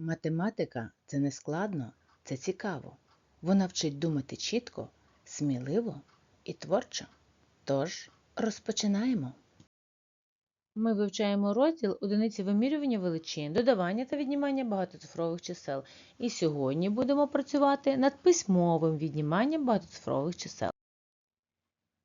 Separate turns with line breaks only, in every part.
Математика це не складно, це цікаво. Вона вчить думати чітко, сміливо і творчо. Тож розпочинаємо. Ми вивчаємо розділ одиниці вимірювання величин, додавання та віднімання багатоцифрових чисел. І сьогодні будемо працювати над письмовим відніманням багатоцифрових чисел.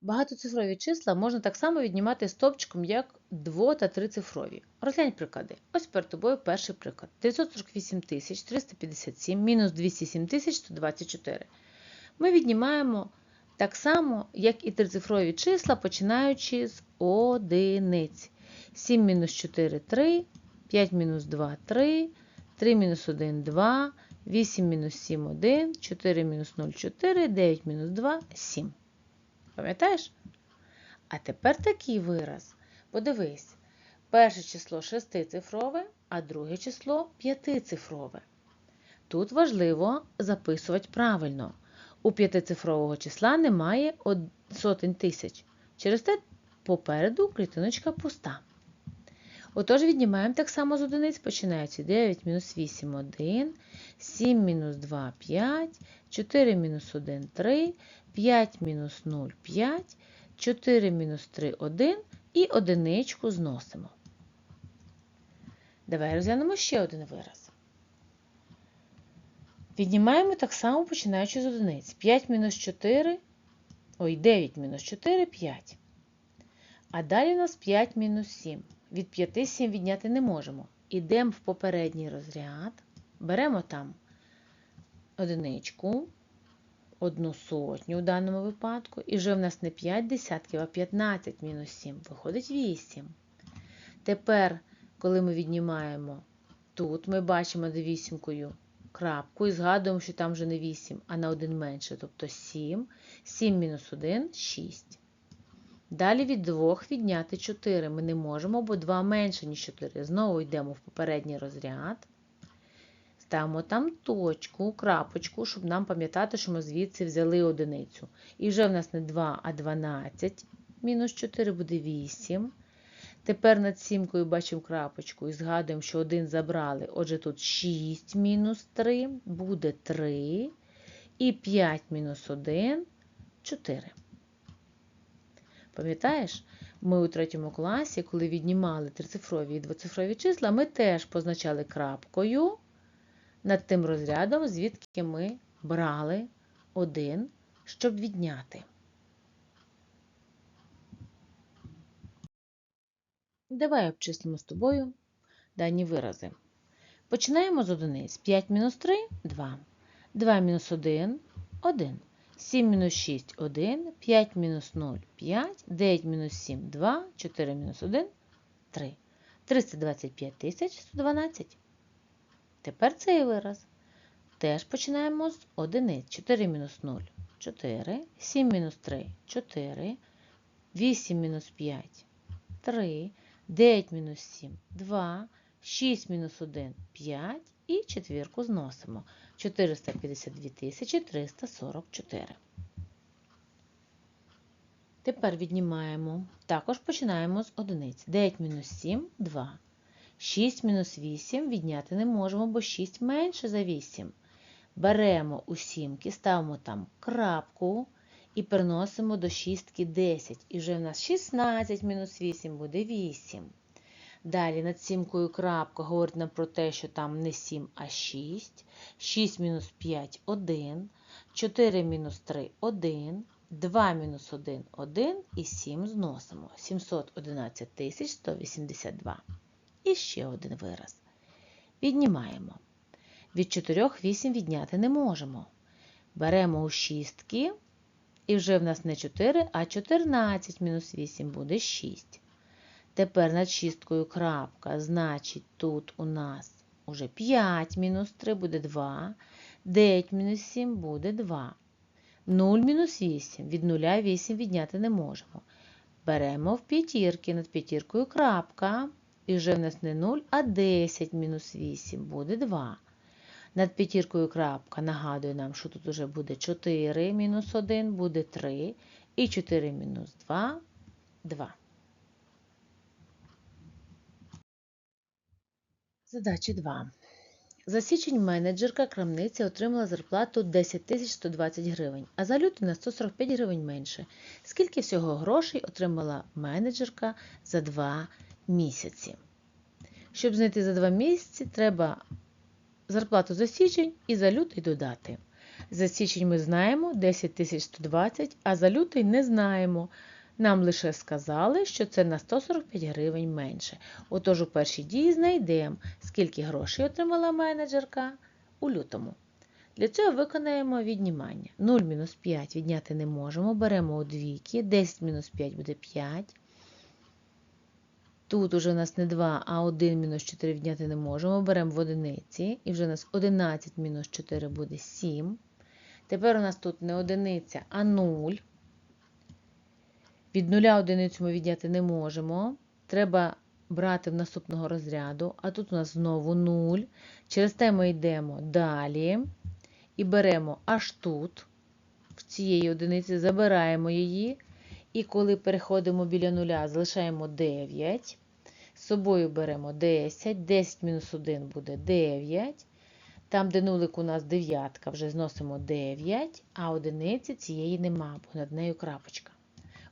Багатоцифрові числа можна так само віднімати стовпчиком, як дво- та трицифрові. Розглянь приклади. Ось перед тобою перший приклад. 948 357 мінус 207 124. Ми віднімаємо так само, як і трицифрові числа, починаючи з одиниць. 7 мінус 4 – 3, 5 мінус 2 – 3, 3 мінус 1 – 2, 8 мінус 7 – 1, 4 мінус 0 – 4, 9 мінус 2 – 7. Пам'ятаєш? А тепер такий вираз. Подивись, перше число шестицифрове, а друге число п'ятицифрове. Тут важливо записувати правильно. У п'ятицифрового числа немає сотень тисяч. Через те попереду клітиночка пуста. Отож, віднімаємо так само з одиниць, починаючи 9 мінус 8 – 1, 7 мінус 2 – 5, 4 мінус 1 – 3, 5 мінус 0 – 5, 4 мінус 3 – 1 і одиничку зносимо. Давай розглянемо ще один вираз. Віднімаємо так само, починаючи з одиниць. 5 мінус 4, ой, 9 мінус 4 – 5. А далі у нас 5 мінус 7. Від 5 7 відняти не можемо. Ідемо в попередній розряд, беремо там одиничку, одну сотню в даному випадку, і вже в нас не 5 десятків, а 15 мінус 7. Виходить 8. Тепер, коли ми віднімаємо тут, ми бачимо над вісімкою крапку і згадуємо, що там вже не 8, а на 1 менше, тобто 7. 7 мінус 1 – 6. Далі від 2 відняти 4 ми не можемо, бо 2 менше, ніж 4. Знову йдемо в попередній розряд. Ставимо там точку, крапочку, щоб нам пам'ятати, що ми звідси взяли одиницю. І вже в нас не 2, а 12. Мінус 4 буде 8. Тепер над сімкою бачимо крапочку і згадуємо, що 1 забрали. Отже, тут 6 мінус 3 буде 3. І 5 мінус 1 – 4. Пам'ятаєш, ми у третьому класі, коли віднімали трицифрові і двоцифрові числа, ми теж позначали крапкою над тим розрядом, звідки ми брали один, щоб відняти. Давай обчислимо з тобою дані вирази. Починаємо з одиниць. 5 мінус 3 – 2. 2 мінус 1 – 1. 7 мінус 6 – 1, 5 мінус 0 – 5, 9 мінус 7 – 2, 4 мінус 1 – 3. 325 тисяч 112. Тепер цей вираз. Теж починаємо з одиниць. 4 мінус 0 – 4, 7 мінус 3 – 4, 8 мінус 5 – 3, 9 мінус 7 – 2, 6 мінус 1 – 5 і четвірку зносимо. 452 344. Тепер віднімаємо. Також починаємо з одиниць. 9 мінус 7 – 2. 6 мінус 8 відняти не можемо, бо 6 менше за 8. Беремо у сімки, ставимо там крапку і переносимо до шістки 10. І вже в нас 16 мінус 8 буде 8. Далі над сімкою крапка говорить нам про те, що там не 7, а 6. 6 мінус 5 – 1. 4 мінус 3 – 1. 2 мінус 1 – 1. І 7 зносимо. 711 182. І ще один вираз. Віднімаємо. Від 4 8 відняти не можемо. Беремо у шістки. І вже в нас не 4, а 14 мінус 8 буде 6. Тепер над шісткою крапка, значить, тут у нас уже 5 мінус 3 буде 2, 9 мінус 7 буде 2. 0 мінус 8, від 0 8 відняти не можемо. Беремо в п'ятірки, над п'ятіркою крапка, і вже в нас не 0, а 10 мінус 8 буде 2. Над п'ятіркою крапка нагадує нам, що тут уже буде 4 мінус 1 буде 3, і 4 мінус 2 – 2. Задача 2. За січень менеджерка крамниці отримала зарплату 10 120 гривень, а за лютий на 145 гривень менше. Скільки всього грошей отримала менеджерка за 2 місяці? Щоб знайти за 2 місяці, треба зарплату за січень і за лютий додати. За січень ми знаємо 10 120, а за лютий не знаємо. Нам лише сказали, що це на 145 гривень менше. Отож у першій дії знайдемо, скільки грошей отримала менеджерка у лютому. Для цього виконаємо віднімання. 0 мінус 5 відняти не можемо, беремо у двійки, 10 мінус 5 буде 5. Тут уже у нас не 2, а 1 мінус 4 відняти не можемо. Беремо в одиниці, і вже у нас 11 мінус 4 буде 7. Тепер у нас тут не одиниця, а 0. Від нуля одиницю ми відняти не можемо. Треба брати в наступного розряду, а тут у нас знову 0. Через те ми йдемо далі і беремо аж тут, в цієї одиниці, забираємо її. І коли переходимо біля нуля, залишаємо 9. З собою беремо 10. 10 мінус 1 буде 9. Там, де нулик у нас дев'ятка, вже зносимо 9, а одиниці цієї нема, бо над нею крапочка.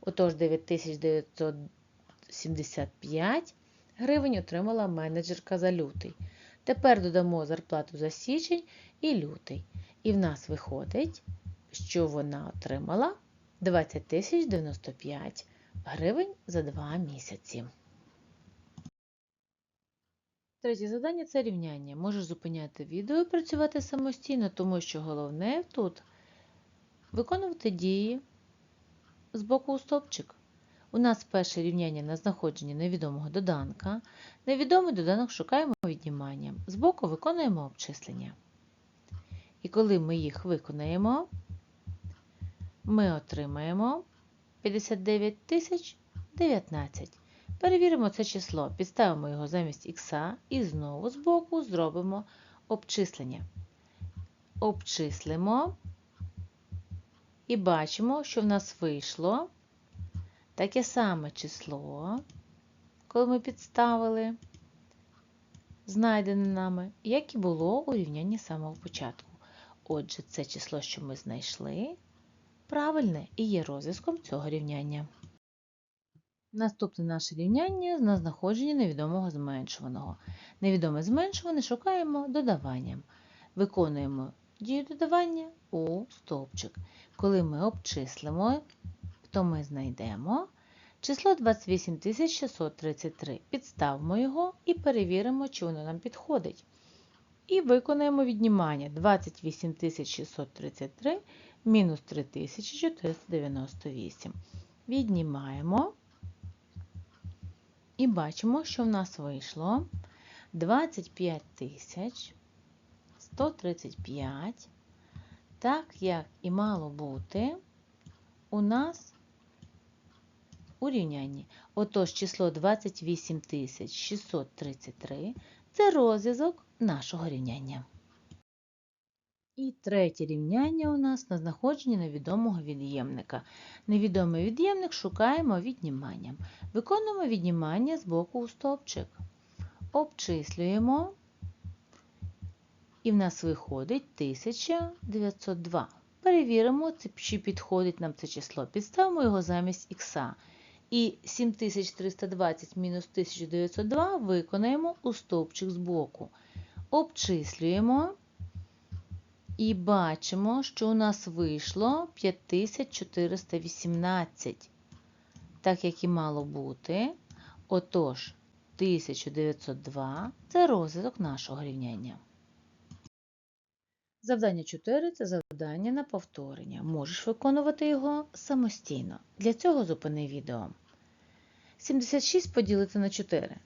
Отож, 9975 гривень отримала менеджерка за лютий. Тепер додамо зарплату за січень і лютий. І в нас виходить, що вона отримала 20 095 гривень за 2 місяці. Третє завдання це рівняння. Можеш зупиняти відео і працювати самостійно, тому що головне тут виконувати дії з боку у стовпчик. У нас перше рівняння на знаходження невідомого доданка. Невідомий доданок шукаємо відніманням. Збоку виконуємо обчислення. І коли ми їх виконаємо, ми отримаємо 59 019. Перевіримо це число, підставимо його замість х і знову збоку зробимо обчислення. Обчислимо і бачимо, що в нас вийшло таке саме число, коли ми підставили, знайдене нами, як і було у рівнянні самого початку. Отже, це число, що ми знайшли, правильне і є розв'язком цього рівняння. Наступне наше рівняння на знаходження невідомого зменшуваного. Невідоме зменшуване шукаємо додаванням. Виконуємо дію додавання у стовпчик. Коли ми обчислимо, то ми знайдемо число 28633. Підставимо його і перевіримо, чи воно нам підходить. І виконаємо віднімання 28633 мінус 3498. Віднімаємо. І бачимо, що в нас вийшло 25 135, так як і мало бути у нас у рівнянні. Отож, число 28 633 це розв'язок нашого рівняння. І третє рівняння у нас на знаходження невідомого від'ємника. Невідомий від'ємник шукаємо відніманням. Виконуємо віднімання з боку у стовпчик. Обчислюємо, і в нас виходить 1902. Перевіримо, чи підходить нам це число. Підставимо його замість х. І 7320 мінус 1902 виконаємо у стовпчик з боку. Обчислюємо. І бачимо, що у нас вийшло 5418, так як і мало бути. Отож, 1902 це розвиток нашого рівняння. Завдання 4 це завдання на повторення. Можеш виконувати його самостійно. Для цього зупини відео. 76 поділити на 4.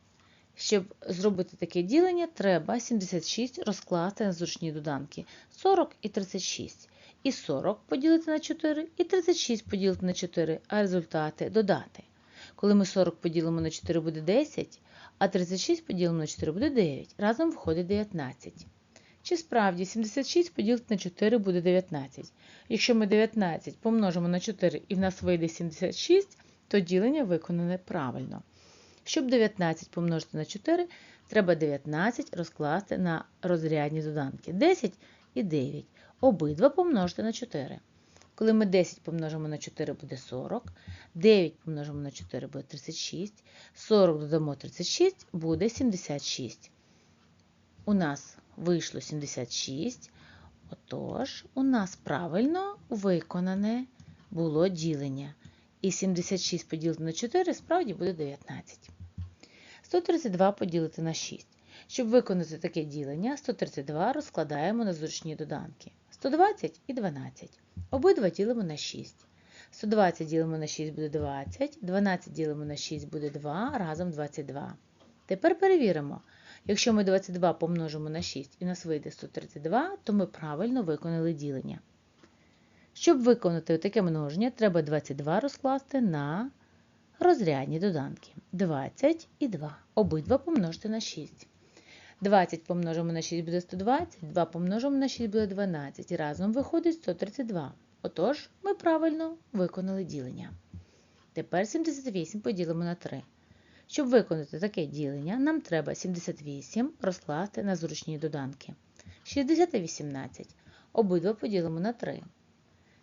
Щоб зробити таке ділення, треба 76 розкласти на зручні доданки 40 і 36. І 40 поділити на 4, і 36 поділити на 4, а результати додати. Коли ми 40 поділимо на 4 буде 10, а 36 поділимо на 4 буде 9. Разом виходить 19. Чи справді 76 поділити на 4 буде 19. Якщо ми 19 помножимо на 4 і в нас вийде 76, то ділення виконане правильно. Щоб 19 помножити на 4, Треба 19 розкласти на розрядні доданки. 10 і 9. Обидва помножити на 4. Коли ми 10 помножимо на 4, буде 40. 9 помножимо на 4 буде 36. 40 додамо 36 буде 76. У нас вийшло 76. Отож, у нас правильно виконане було ділення. І 76 поділити на 4 справді буде 19. 132 поділити на 6. Щоб виконати таке ділення, 132 розкладаємо на зручні доданки. 120 і 12. Обидва ділимо на 6. 120 ділимо на 6 буде 20, 12 ділимо на 6 буде 2, разом 22. Тепер перевіримо. Якщо ми 22 помножимо на 6 і нас вийде 132, то ми правильно виконали ділення. Щоб виконати таке множення, треба 22 розкласти на розрядні доданки. 20 і 2. Обидва помножити на 6. 20 помножимо на 6 буде 120, 2 помножимо на 6 буде 12. Разом виходить 132. Отож, ми правильно виконали ділення. Тепер 78 поділимо на 3. Щоб виконати таке ділення, нам треба 78 розкласти на зручні доданки. 60 і 18. Обидва поділимо на 3.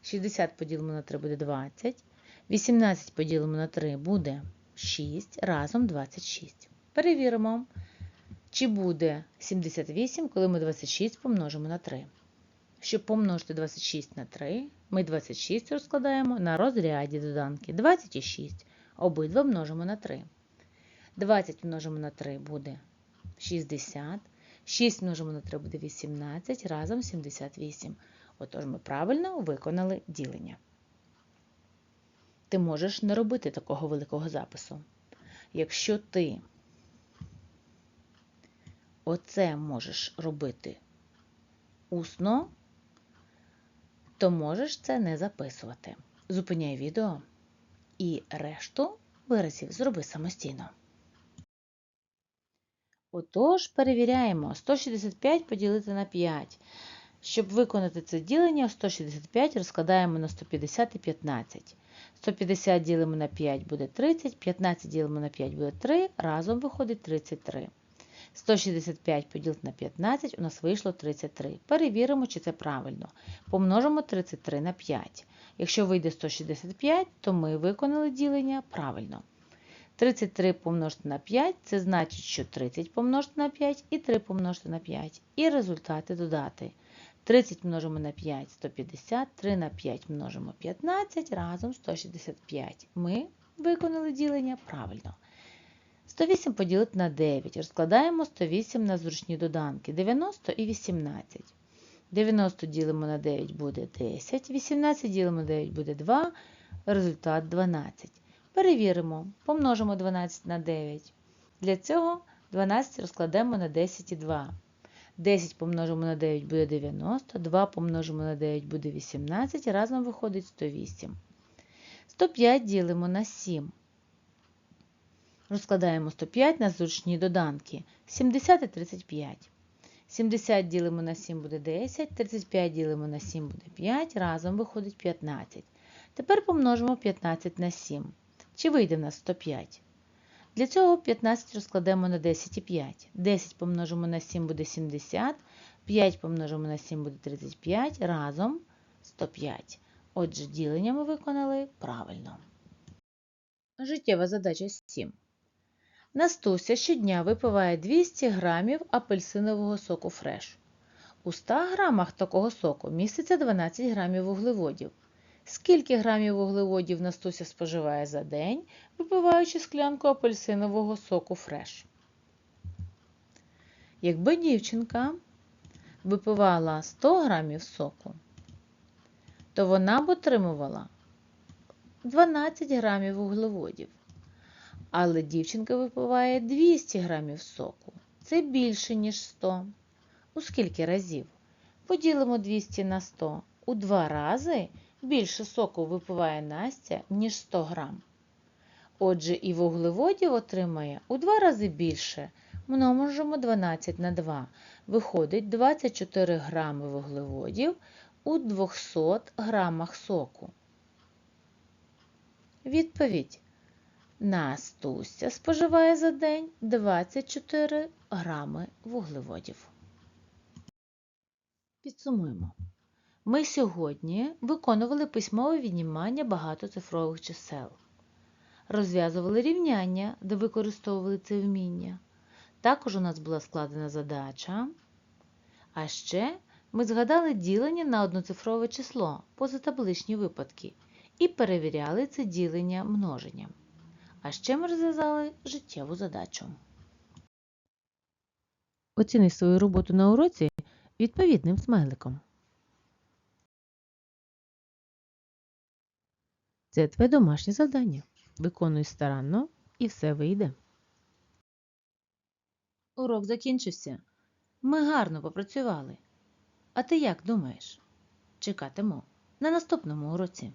60 поділимо на 3 буде 20. 18 поділимо на 3 буде 6, разом 26. Перевіримо, чи буде 78, коли ми 26 помножимо на 3. Щоб помножити 26 на 3, ми 26 розкладаємо на розряді доданки 26. Обидва множимо на 3. 20 множимо на 3 буде 60. 6 множимо на 3 буде 18, разом 78. Отож, ми правильно виконали ділення. Ти можеш не робити такого великого запису. Якщо ти оце можеш робити усно, то можеш це не записувати. Зупиняй відео і решту виразів зроби самостійно. Отож, перевіряємо 165 поділити на 5. Щоб виконати це ділення, 165 розкладаємо на 150 і 15. 150 ділимо на 5 буде 30, 15 ділимо на 5 буде 3, разом виходить 33. 165 поділити на 15 у нас вийшло 33. Перевіримо, чи це правильно. Помножимо 33 на 5. Якщо вийде 165, то ми виконали ділення правильно. 33 помножити на 5 це значить, що 30 помножити на 5 і 3 помножити на 5. І результати додати. 30 множимо на 5 150, 3 на 5 множимо 15, разом 165. Ми виконали ділення правильно. 108 поділити на 9. Розкладаємо 108 на зручні доданки 90 і 18. 90 ділимо на 9 буде 10, 18 ділимо на 9 буде 2, результат 12. Перевіримо, помножимо 12 на 9. Для цього 12 розкладемо на 10 і 2. 10 помножимо на 9 буде 90, 2 помножимо на 9 буде 18, разом виходить 108. 105 ділимо на 7. Розкладаємо 105 на зручні доданки. 70 і 35. 70 ділимо на 7 буде 10, 35 ділимо на 7 буде 5, разом виходить 15. Тепер помножимо 15 на 7. Чи вийде в нас 105? Для цього 15 розкладемо на 10 і 5. 10 помножимо на 7 буде 70, 5 помножимо на 7 буде 35, разом 105. Отже, ділення ми виконали правильно. Життєва задача 7. Настуся щодня випиває 200 грамів апельсинового соку фреш. У 100 грамах такого соку міститься 12 грамів вуглеводів. Скільки грамів вуглеводів Настуся споживає за день, випиваючи склянку апельсинового соку фреш? Якби дівчинка випивала 100 грамів соку, то вона б отримувала 12 грамів вуглеводів. Але дівчинка випиває 200 грамів соку. Це більше, ніж 100. У скільки разів? Поділимо 200 на 100. У два рази більше соку випиває Настя, ніж 100 грам. Отже, і вуглеводів отримає у два рази більше. Множимо 12 на 2. Виходить 24 грами вуглеводів у 200 грамах соку. Відповідь Настуся споживає за день 24 грами вуглеводів. Підсумуємо. Ми сьогодні виконували письмове віднімання багатоцифрових чисел, розв'язували рівняння, де використовували це вміння. Також у нас була складена задача. А ще ми згадали ділення на одноцифрове число, позатабличні випадки, і перевіряли це ділення множенням. А ще ми розв'язали життєву задачу. Оціни свою роботу на уроці відповідним смайликом. Це твоє домашнє завдання. Виконуй старанно і все вийде. Урок закінчився. Ми гарно попрацювали. А ти як думаєш? Чекатиму на наступному уроці.